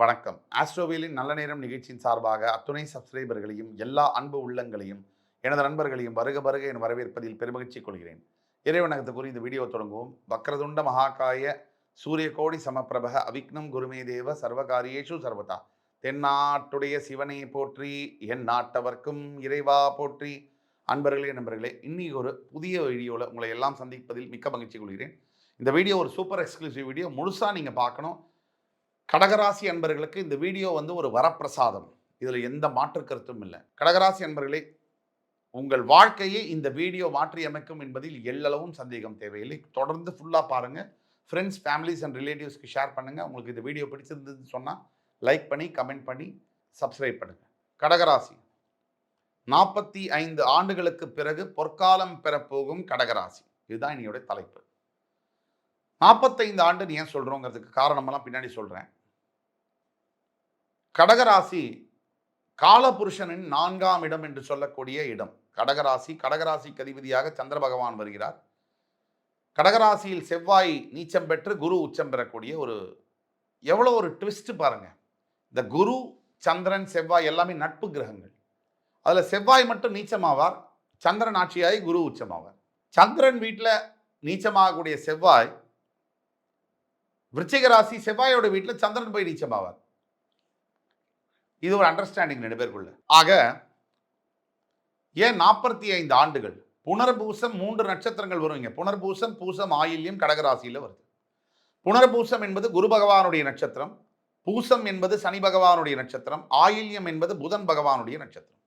வணக்கம். ஆஸ்ட்ரோவியலின் நல்ல நேரம் நிகழ்ச்சியின் சார்பாக அத்துணை சப்ஸ்கிரைபர்களையும் எல்லா அன்பு உள்ளங்களையும் எனது நண்பர்களையும் வருக வருக என வரவேற்பதில் பெருமகிழ்ச்சி கொள்கிறேன். இறைவனகத்து கூறி இந்த வீடியோ தொடங்குவோம். வக்ரதுண்ட மகாகாய சூரிய கோடி சமப்பிரபக அவிக்னம் குருமே தேவ சர்வகாரியேஷு சர்வதா. தென்னாட்டுடைய சிவனை போற்றி என் நாட்டவர்க்கும் இறைவா போற்றி. அன்பர்களே நண்பர்களே இன்னைக்கு ஒரு புதிய வீடியோவில் உங்களை எல்லாம் சந்திப்பதில் மிக்க மகிழ்ச்சி கொள்கிறேன். இந்த வீடியோ ஒரு சூப்பர் எக்ஸ்க்ளூசிவ் வீடியோ. முழுசாக நீங்கள் பார்க்கணும். கடகராசி அன்பர்களுக்கு இந்த வீடியோ வந்து ஒரு வரப்பிரசாதம். இதில் எந்த மாற்று கருத்தும் இல்லை. கடகராசி அன்பர்களே உங்கள் வாழ்க்கையை இந்த வீடியோ மாற்றியமைக்கும் என்பதில் எல்லளவும் சந்தேகம் தேவையில்லை. தொடர்ந்து ஃபுல்லாக பாருங்கள் ஃப்ரெண்ட்ஸ் ஃபேமிலிஸ் அண்ட் ரிலேட்டிவ்ஸ்க்கு ஷேர் பண்ணுங்கள் உங்களுக்கு இந்த வீடியோ பிடிச்சிருந்ததுன்னு சொன்னால் லைக் பண்ணி கமெண்ட் பண்ணி சப்ஸ்கிரைப் பண்ணுங்கள் கடகராசி நாற்பத்தி ஐந்து ஆண்டுகளுக்கு பிறகு பொற்காலம் பெறப்போகும் கடகராசி. இதுதான் என்னுடைய தலைப்பு. நாற்பத்தைந்து ஆண்டுன்னு ஏன் சொல்கிறோங்கிறதுக்கு காரணமெல்லாம் பின்னாடி சொல்கிறேன் கடகராசி காலபுருஷனின் நான்காம் இடம் என்று சொல்லக்கூடிய இடம். கடகராசி கடகராசிக்கு அதிபதியாக சந்திர பகவான் வருகிறார். கடகராசியில் செவ்வாய் நீச்சம் பெற்று குரு உச்சம் பெறக்கூடிய ஒரு எவ்வளோ ஒரு ட்விஸ்ட் பாருங்க. இந்த குரு சந்திரன் செவ்வாய் எல்லாமே நட்பு கிரகங்கள். அதில் செவ்வாய் மட்டும் நீச்சமாவார் சந்திரன் ஆட்சியாகி குரு உச்சமாவார். சந்திரன் வீட்டில் நீச்சமாகக்கூடிய செவ்வாய் விருச்சிக ராசி செவ்வாயோட வீட்டில் சந்திரன் போய் நீச்சமாவார். இது ஒரு அண்டர்ஸ்டாண்டிங் ரெண்டு பேருக்குள்ள. ஆக ஏன் நாற்பத்தி ஐந்து ஆண்டுகள் புனர்பூசம் மூன்று நட்சத்திரங்கள் வரும் இங்கே. புனர்பூசம் பூசம் ஆயில்யம் கடகராசியில் வருது. புனர்பூசம் என்பது குரு பகவானுடைய நட்சத்திரம் பூசம் என்பது சனி பகவானுடைய நட்சத்திரம் ஆயில்யம் என்பது புதன் பகவானுடைய நட்சத்திரம்.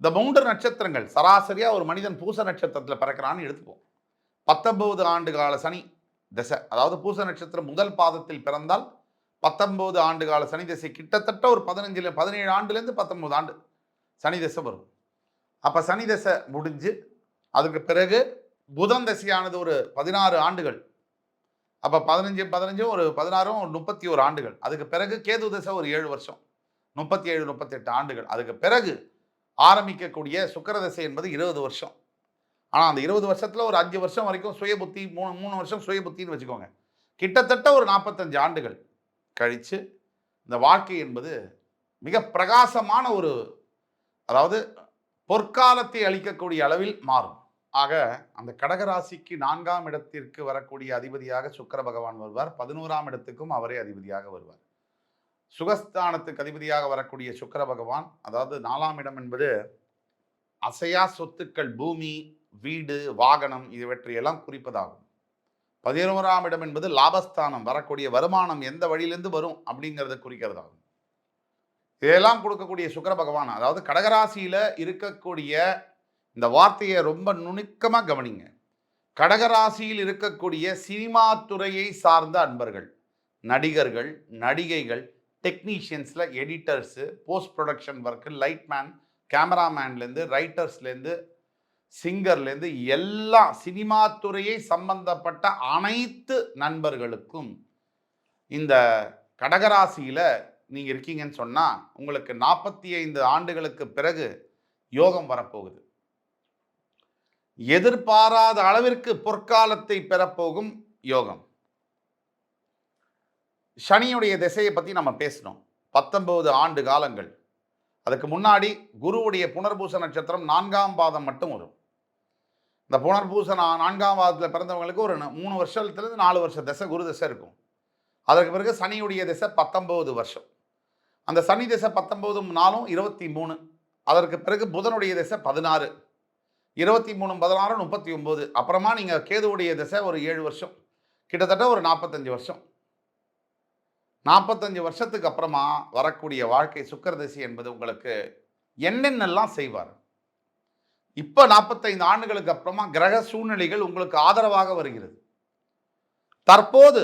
இந்த மூன்று நட்சத்திரங்கள் சராசரியாக ஒரு மனிதன் பூச நட்சத்திரத்தில் பிறக்கிறான்னு எடுத்துப்போம். பத்தொன்பது ஆண்டு கால சனி திசை அதாவது பூச நட்சத்திரம் முதல் பாதத்தில் பிறந்தால் பத்தொம்போது ஆண்டு கால சனி தசை கிட்டத்தட்ட ஒரு பதினஞ்சுல பதினேழு ஆண்டுலேருந்து பத்தொம்போது ஆண்டு சனி தசை வரும். அப்போ சனி தசை முடிஞ்சு அதுக்கு பிறகு புதன் தசையானது ஒரு பதினாறு ஆண்டுகள். அப்போ பதினஞ்சு பதினஞ்சும் ஒரு பதினாறும் ஒரு முப்பத்தி ஒரு ஆண்டுகள். அதுக்கு பிறகு கேது தசை ஒரு ஏழு வருஷம். முப்பத்தி ஏழு முப்பத்தெட்டு ஆண்டுகள். அதுக்கு பிறகு ஆரம்பிக்கக்கூடிய சுக்கரதசை என்பது இருபது வருஷம். ஆனால் அந்த இருபது வருஷத்தில் ஒரு அஞ்சு வருஷம் வரைக்கும் சுய புத்தி மூணு மூணு வருஷம் சுய புத்தின்னு வச்சுக்கோங்க. கிட்டத்தட்ட ஒரு நாற்பத்தஞ்சு ஆண்டுகள். கழித்து இந்த வாழ்க்கை என்பது மிக பிரகாசமான ஒரு அதாவது பொற்காலத்தை அளிக்கக்கூடிய அளவில் மாறும். ஆக அந்த கடகராசிக்கு நான்காம் இடத்திற்கு வரக்கூடிய அதிபதியாக சுக்கர பகவான் வருவார். பதினோராம் இடத்துக்கும் அவரே அதிபதியாக வருவார். சுகஸ்தானத்துக்கு அதிபதியாக வரக்கூடிய சுக்கர பகவான் அதாவது நாலாம் இடம் என்பது அசையா சொத்துக்கள் பூமி வீடு வாகனம் இவற்றையெல்லாம் குறிப்பதாகும். பதினோராம் இடம் என்பது லாபஸ்தானம் வரக்கூடிய வருமானம் எந்த வழியிலிருந்து வரும் அப்படிங்கிறத குறிக்கிறதாகும். இதெல்லாம் கொடுக்கக்கூடிய சுக்கர பகவான் அதாவது கடகராசியில் இருக்கக்கூடிய இந்த வார்த்தையை ரொம்ப நுணுக்கமாக கவனிங்க. கடகராசியில் இருக்கக்கூடிய சினிமா துறையை சார்ந்த அன்பர்கள் நடிகர்கள் நடிகைகள் டெக்னீஷியன்ஸில் editors post production work lightman கேமராமேன்லேருந்து ரைட்டர்ஸ்லேருந்து சிங்கர்லேருந்து எல்லா சினிமா துறையை சம்பந்தப்பட்ட அனைத்து நண்பர்களுக்கும் இந்த கடகராசியில் நீங்கள் இருக்கீங்கன்னு சொன்னால் உங்களுக்கு நாற்பத்தி ஐந்து ஆண்டுகளுக்கு பிறகு யோகம் வரப்போகுது. எதிர்பாராத அளவிற்கு பொற்காலத்தை பெறப்போகும் யோகம். சனியுடைய திசையை பற்றி நம்ம பேசணும் பத்தொன்பது ஆண்டு காலங்கள். அதுக்கு முன்னாடி குருவுடைய புனர்பூச நட்சத்திரம் நான்காம் பாதம் மட்டும் வரும். இந்த புனர்பூச நான் நான்காம் வாரத்தில் பிறந்தவங்களுக்கு ஒரு மூணு வருஷத்துலேருந்து நாலு வருஷம் திசை குரு திசை இருக்கும். அதற்கு பிறகு சனியுடைய திசை பத்தொம்போது வருஷம். அந்த சனி திசை பத்தொம்போது நாளும் இருபத்தி மூணு. அதற்கு பிறகு புதனுடைய திசை பதினாறு. இருபத்தி மூணு பதினாறு முப்பத்தி ஒம்பது. அப்புறமா நீங்கள் கேதுவுடைய திசை ஒரு ஏழு வருஷம். கிட்டத்தட்ட ஒரு நாற்பத்தஞ்சு வருஷம். நாற்பத்தஞ்சு வருஷத்துக்கு அப்புறமா வரக்கூடிய வாழ்க்கை சுக்கர திசை என்பது உங்களுக்கு என்னென்னலாம் செய்வார்? இப்போ நாற்பத்தைந்து ஆண்டுகளுக்கு அப்புறமா கிரக சூழ்நிலைகள் உங்களுக்கு ஆதரவாக வருகிறது. தற்போது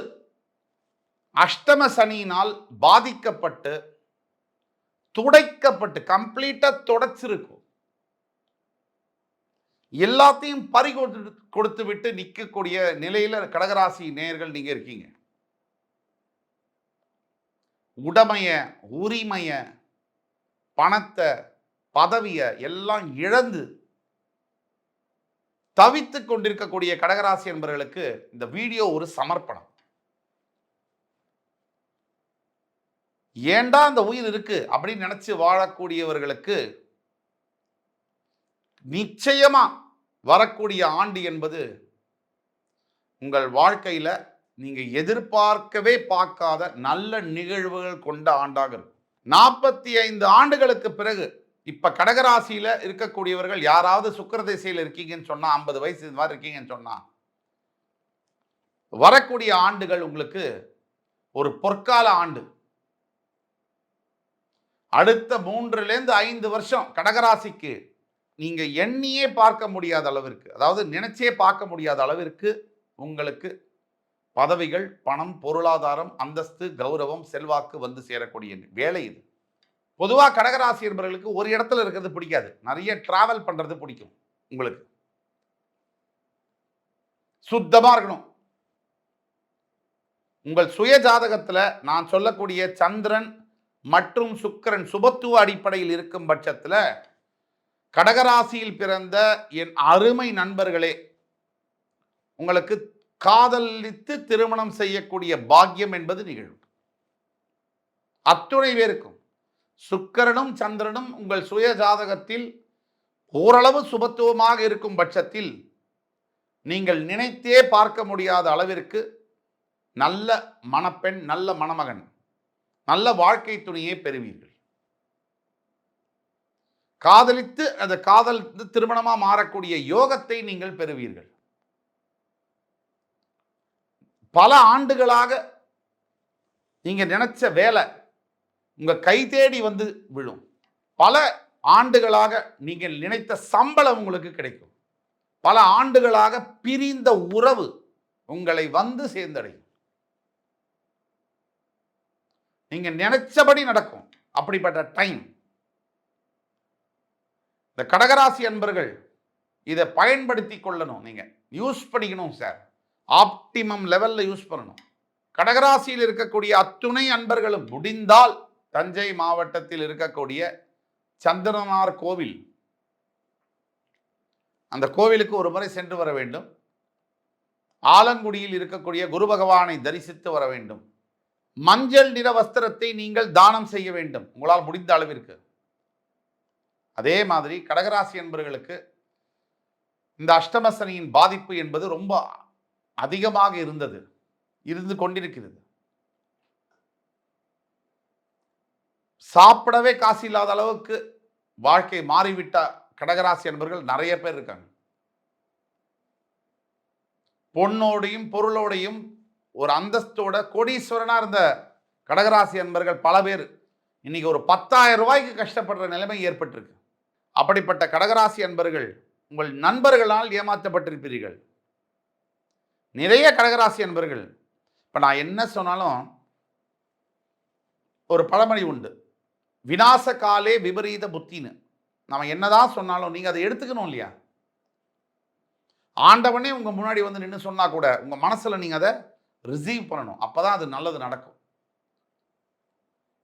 அஷ்டம சனியினால் பாதிக்கப்பட்டு துடைக்கப்பட்டு கம்ப்ளீட்டாக துடைச்சிருக்கும். எல்லாத்தையும் பறி கொடுத்து விட்டு நிற்கக்கூடிய நிலையில் கடகராசி நேயர்கள் நீங்கள் இருக்கீங்க. உடமைய உரிமைய பணத்தை பதவியை எல்லாம் இழந்து தவித்துக் கொண்டிருக்கக்கூடிய கடகராசி என்பவர்களுக்கு இந்த வீடியோ ஒரு சமர்ப்பணம். ஏண்டா அந்த உயிர் இருக்கு அப்படின்னு நினைச்சு வாழக்கூடியவர்களுக்கு நிச்சயமா வரக்கூடிய ஆண்டு என்பது உங்கள் வாழ்க்கையில நீங்க எதிர்பார்க்கவே பார்க்காத நல்ல நிகழ்வுகள் கொண்ட ஆண்டாக இருக்கும். நாற்பத்தி ஐந்து ஆண்டுகளுக்கு பிறகு இப்போ கடகராசியில் இருக்கக்கூடியவர்கள் யாராவது சுக்கிர திசையில் இருக்கீங்கன்னு சொன்னால் ஐம்பது வயசு இது மாதிரி இருக்கீங்கன்னு சொன்னால் வரக்கூடிய ஆண்டுகள் உங்களுக்கு ஒரு பொற்கால ஆண்டு. அடுத்த மூன்றுலேருந்து ஐந்து வருஷம் கடகராசிக்கு நீங்கள் எண்ணியே பார்க்க முடியாத அளவிற்கு அதாவது நினைச்சே பார்க்க முடியாத அளவிற்கு உங்களுக்கு பதவிகள் பணம் பொருளாதாரம் அந்தஸ்து கௌரவம் செல்வாக்கு வந்து சேரக்கூடிய வேலை இது. பொதுவாக கடகராசி என்பவர்களுக்கு ஒரு இடத்துல இருக்கிறது பிடிக்காது. நிறைய டிராவல் பண்ணுறது பிடிக்கும் உங்களுக்கு. சுத்தமாக இருக்கணும். உங்கள் சுய ஜாதகத்தில் நான் சொல்லக்கூடிய சந்திரன் மற்றும் சுக்கிரன் சுபத்துவ அடிப்படையில் இருக்கும் பட்சத்தில் கடகராசியில் பிறந்த என் அருமை நண்பர்களே உங்களுக்கு காதலித்து திருமணம் செய்யக்கூடிய பாக்கியம் என்பது நிகழும். அத்துணை பேருக்கும். சுக்கரனும் சந்திரனும் உங்கள் சுய ஜாதகத்தில் ஓரளவு சுபத்துவமாக இருக்கும் பட்சத்தில் நீங்கள் நினைத்தே பார்க்க முடியாத அளவிற்கு நல்ல மணப்பெண் நல்ல மணமகன் நல்ல வாழ்க்கை துணையை பெறுவீர்கள். காதலித்து அந்த காதல் திருமணமாக மாறக்கூடிய யோகத்தை நீங்கள் பெறுவீர்கள். பல ஆண்டுகளாக நீங்கள் நினைச்ச வேலை உங்கள் கை தேடி வந்து விழும். பல ஆண்டுகளாக நீங்கள் நினைத்த சம்பளம் உங்களுக்கு கிடைக்கும். பல ஆண்டுகளாக பிரிந்த உறவு உங்களை வந்து சேர்ந்தடையும். நீங்கள் நினைச்சபடி நடக்கும். அப்படிப்பட்ட டைம் இந்த கடகராசி அன்பர்கள் இதை பயன்படுத்தி கொள்ளணும் நீங்கள் யூஸ் பண்ணிக்கணும் சார் ஆப்டிமம் லெவலில் யூஸ் பண்ணணும். கடகராசியில் இருக்கக்கூடிய அத்துணை அன்பர்களும் முடிந்தால் தஞ்சை மாவட்டத்தில் இருக்கக்கூடிய சந்திரனார் கோவில். அந்த கோவிலுக்கு ஒரு முறை சென்று வர வேண்டும். ஆலங்குடியில் இருக்கக்கூடிய குரு பகவானை தரிசித்து வர வேண்டும். மஞ்சள் நிற வஸ்திரத்தை நீங்கள் தானம் செய்ய வேண்டும். உங்களால் முடிந்த அளவிற்கு. அதே மாதிரி கடகராசி என்பவர்களுக்கு இந்த அஷ்டமசனியின் பாதிப்பு என்பது ரொம்ப அதிகமாக இருந்தது. இருந்து கொண்டிருக்கிறது. சாப்பிடவே காசு இல்லாத அளவுக்கு வாழ்க்கை மாறிவிட்ட கடகராசி என்பவர்கள் நிறைய பேர் இருக்காங்க. பொண்ணோடையும் பொருளோடையும் ஒரு அந்தஸ்தோட கோடீஸ்வரனாக இருந்த கடகராசி அன்பர்கள் பல பேர். இன்னைக்கு ஒரு பத்தாயிரம் ரூபாய்க்கு கஷ்டப்படுற நிலைமை ஏற்பட்டிருக்கு. அப்படிப்பட்ட கடகராசி அன்பர்கள் உங்கள் நண்பர்களால் ஏமாற்றப்பட்டிருப்பீர்கள். நிறைய கடகராசி அன்பர்கள். இப்போ நான் என்ன சொன்னாலும் ஒரு பழமொழி உண்டு. விநாச காலே விபரீத புத்தின்னு. நம்ம என்னதான் சொன்னாலும் நீங்கள் அதை எடுத்துக்கணும் இல்லையா? ஆண்டவனே உங்கள் முன்னாடி வந்து நின்று சொன்னால் கூட உங்கள் மனசில் நீங்கள் அதை ரிசீவ் பண்ணணும். அப்பதான் அது நல்லது நடக்கும்.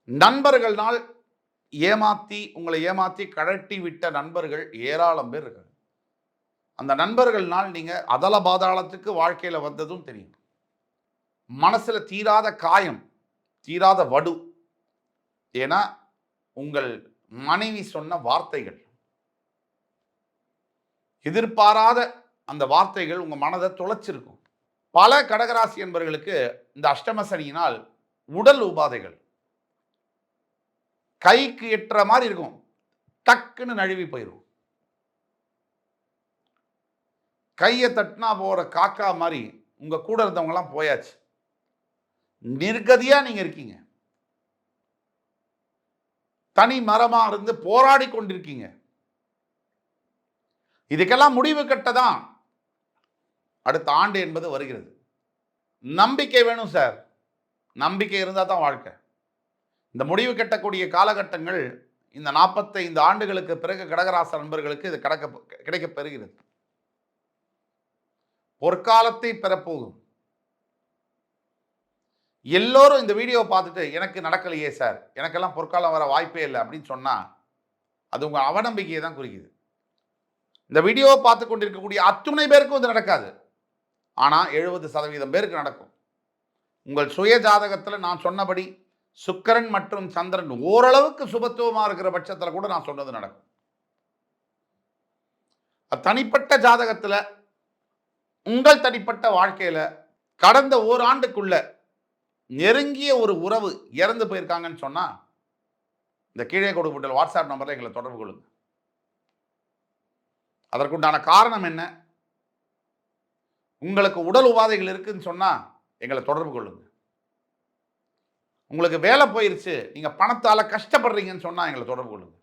நண்பர்கள்னால் ஏமாற்றி உங்களை ஏமாற்றி கழட்டி விட்ட நண்பர்கள் ஏராளம் பேர் இருக்காங்க. அந்த நண்பர்கள்னால் நீங்கள் அதல பாதாளத்துக்கு வாழ்க்கையில் வந்ததும் தெரியும். மனசில் தீராத காயம் தீராத வடு. ஏன்னா உங்கள் மனைவி சொன்ன வார்த்தைகள். எதிர்பாராத அந்த வார்த்தைகள் உங்கள் மனதை தொலைச்சிருக்கும். பல கடகராசி என்பவர்களுக்கு இந்த அஷ்டம சனியினால் உடல் உபாதைகள். கைக்கு எட்டுற மாதிரி இருக்கும். டக்குன்னு நழுவி போயிடும் கையை தட்டினா போகிற காக்கா மாதிரி உங்கள் கூட இருந்தவங்கலாம் போயாச்சு. நிர்கதியாக நீங்கள் இருக்கீங்க. தனி மரமாக இருந்து போராடி கொண்டிருக்கீங்க. இதுக்கெல்லாம் முடிவு கட்டதான். அடுத்த ஆண்டு என்பது வருகிறது. நம்பிக்கை வேணும் சார். நம்பிக்கை இருந்தால் தான் வாழ்க்கை. இந்த முடிவு கட்டக்கூடிய காலகட்டங்கள் இந்த நாற்பத்தைந்து ஆண்டுகளுக்கு பிறகு கடகராச நண்பர்களுக்கு இது கிடக்க கிடைக்க பெறுகிறது. பொற்காலத்தை பெறப்போகும். எல்லோரும் இந்த வீடியோவை பார்த்துட்டு எனக்கு நடக்கலையே சார். எனக்கெல்லாம் பொற்காலம் வர வாய்ப்பே இல்லை அப்படின்னு சொன்னால் அது உங்கள் அவநம்பிக்கையை தான் குறிக்குது. இந்த வீடியோவை பார்த்து கொண்டிருக்கக்கூடிய அத்துணை பேருக்கும் இது நடக்காது. ஆனால் எழுபது சதவீதம் பேருக்கு நடக்கும். உங்கள் சுய ஜாதகத்தில் நான் சொன்னபடி சுக்கரன் மற்றும் சந்திரன் ஓரளவுக்கு சுபத்துவமாக இருக்கிற பட்சத்தில் கூட நான் சொன்னது நடக்கும். தனிப்பட்ட ஜாதகத்தில் உங்கள் தனிப்பட்ட வாழ்க்கையில் கடந்த ஓராண்டுக்குள்ள நெருங்கிய ஒரு உறவு இறந்து போயிருக்காங்கன்னு சொன்னால் இந்த கீழே கொடுக்கப்பட்ட வாட்ஸ்அப் நம்பரில் எங்களை தொடர்பு கொள்ளுங்க. அதற்குண்டான காரணம் என்ன? உங்களுக்கு உடல் உபாதைகள் இருக்குதுன்னு சொன்னால் எங்களை தொடர்பு கொள்ளுங்க. உங்களுக்கு வேலை போயிருச்சு நீங்கள் பணத்தால் கஷ்டப்படுறீங்கன்னு சொன்னால் எங்களை தொடர்பு கொள்ளுங்க.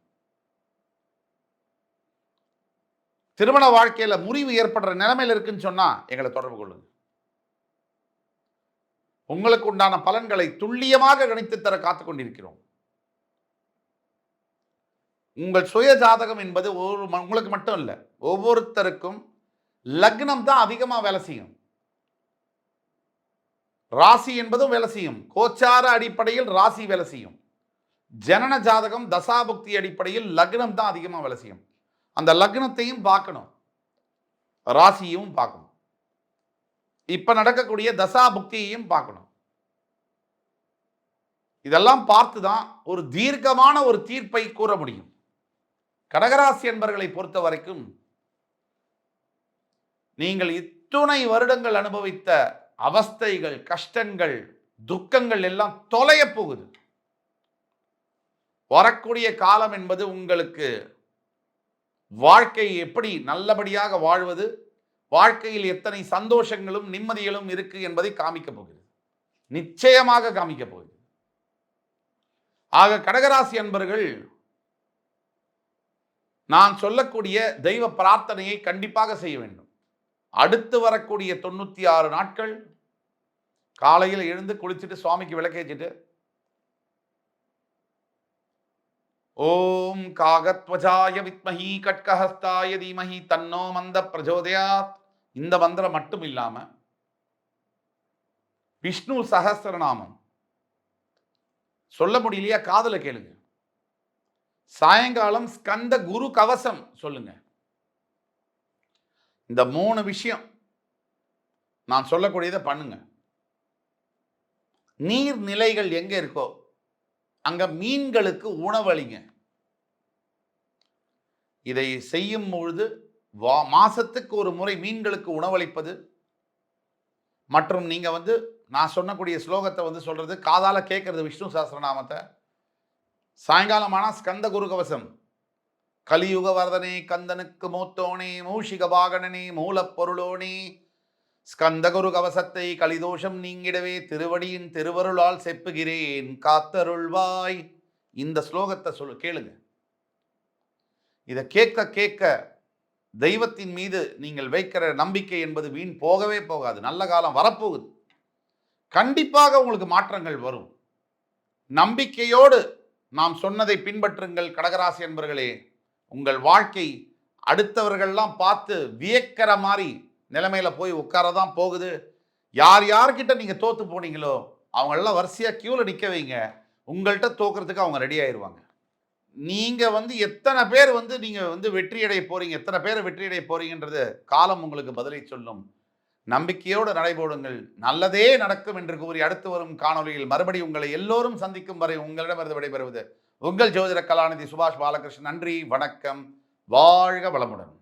திருமண வாழ்க்கையில் முறிவு ஏற்படுற நிலைமையில் இருக்குன்னு சொன்னால் எங்களை தொடர்பு கொள்ளுங்க. உங்களுக்கு உண்டான பலன்களை துல்லியமாக கணித்து தர காத்துக் கொண்டிருக்கிறோம். உங்கள் சுய ஜாதகம் என்பது ஒரு உங்களுக்கு மட்டும் இல்லை ஒவ்வொருத்தருக்கும் லக்னம் தான் அதிகமாக வேலை செய்யும். ராசி என்பதும் வேலை செய்யும். கோச்சார அடிப்படையில் ராசி வேலை செய்யும். ஜனன ஜாதகம் தசாபுக்தி அடிப்படையில் லக்னம் தான் அதிகமாக வேலை செய்யும். அந்த லக்னத்தையும் பார்க்கணும். ராசியும் பார்க்கணும். இப்ப நடக்கக்கூடிய தசா புக்தியையும் பார்க்கணும். இதெல்லாம் பார்த்து தான் ஒரு தீர்க்கமான ஒரு தீர்ப்பை கூற முடியும். கடகராசி என்பர்களை பொறுத்த வரைக்கும் நீங்கள் இத்துணை வருடங்கள் அனுபவித்த அவஸ்தைகள் கஷ்டங்கள் துக்கங்கள் எல்லாம் தொலைய போகுது. வரக்கூடிய காலம் என்பது உங்களுக்கு வாழ்க்கை எப்படி நல்லபடியாக வாழ்வது வாழ்க்கையில் எத்தனை சந்தோஷங்களும் நிம்மதிகளும் இருக்கு என்பதை காமிக்க போகிறது. நிச்சயமாக காமிக்க போகுது ஆக கடகராசி அன்பர்கள் நான் சொல்லக்கூடிய தெய்வ பிரார்த்தனையை கண்டிப்பாக செய்ய வேண்டும். அடுத்து வரக்கூடிய தொண்ணூத்தி ஆறு நாட்கள் காலையில் எழுந்து குளிச்சுட்டு சுவாமிக்கு விளக்கேச்சிட்டு ஓம் காகத்வஜாய வித்மஹி கட்கஹஸ்தாய தீமஹி தன்னோ மந்த பிரஜோதயாத். இந்த மந்திரம் மட்டும் இல்லாமல் விஷ்ணு சஹஸ்ரநாமம் சொல்ல முடியலையா? காதல கேளுங்க. சாயங்காலம் ஸ்கந்த குரு கவசம் சொல்லுங்க. இந்த மூணு விஷயம் நான் சொல்லக்கூடியதை பண்ணுங்க. நீர்நிலைகள் எங்கே இருக்கோ அங்கே மீன்களுக்கு உணவளிங்க. இதை செய்யும் பொழுது வா மாதத்துக்கு ஒரு முறை மீன்களுக்கு உணவளிப்பது. மற்றும் நீங்கள் வந்து நான் சொன்னக்கூடிய ஸ்லோகத்தை வந்து சொல்கிறது காதால் கேட்குறது விஷ்ணு சாஸ்திரநாமத்தை சாயங்காலமானால் ஸ்கந்த குருகவசம் கலியுக வரதனே கந்தனுக்கு மூத்தோனே மூஷிக வாகனனே மூலப்பொருளோனே. ஸ்கந்தகுரு கவசத்தை கலிதோஷம் நீங்கிடவே திருவடியின் திருவருளால் செப்புகிறேன் காத்தருள்வாய். இந்த ஸ்லோகத்தை சொல்லு கேளுங்க. இதை கேட்க கேட்க தெய்வத்தின் மீது நீங்கள் வைக்கிற நம்பிக்கை என்பது வீண் போகவே போகாது. நல்ல காலம் வரப்போகுது. கண்டிப்பாக உங்களுக்கு மாற்றங்கள் வரும். நம்பிக்கையோடு நாம் சொன்னதை பின்பற்றுங்கள் கடகராசி என்பர்களே உங்கள் வாழ்க்கை அடுத்தவர்கள்லாம் பார்த்து வியக்கிற மாதிரி நிலைமையில போய் உட்காரதான் போகுது. யார் யார்கிட்ட நீங்கள் தோற்று போனீங்களோ அவங்களெல்லாம் வரிசையாக க்யூவில் நிற்க வைங்க. உங்கள்கிட்ட தோக்கிறதுக்கு அவங்க ரெடி ஆயிடுவாங்க நீங்கள் வந்து எத்தனை பேர் வந்து நீங்கள் வந்து வெற்றியடைய போகிறீங்க எத்தனை பேர் வெற்றியடைய போகிறீங்கன்றது காலம் உங்களுக்கு பதிலை சொல்லும். நம்பிக்கையோடு நடைபோடுங்கள். நல்லதே நடக்கும் என்று கூறி அடுத்து வரும் காணொளியில் மறுபடி உங்களை எல்லோரும் சந்திக்கும் வரை உங்களிடமிருந்து விடைபெறுவது உங்கள் ஜோதிட கலாநிதி சுபாஷ் பாலகிருஷ்ணன். நன்றி வணக்கம். வாழ்க வளமுடன்.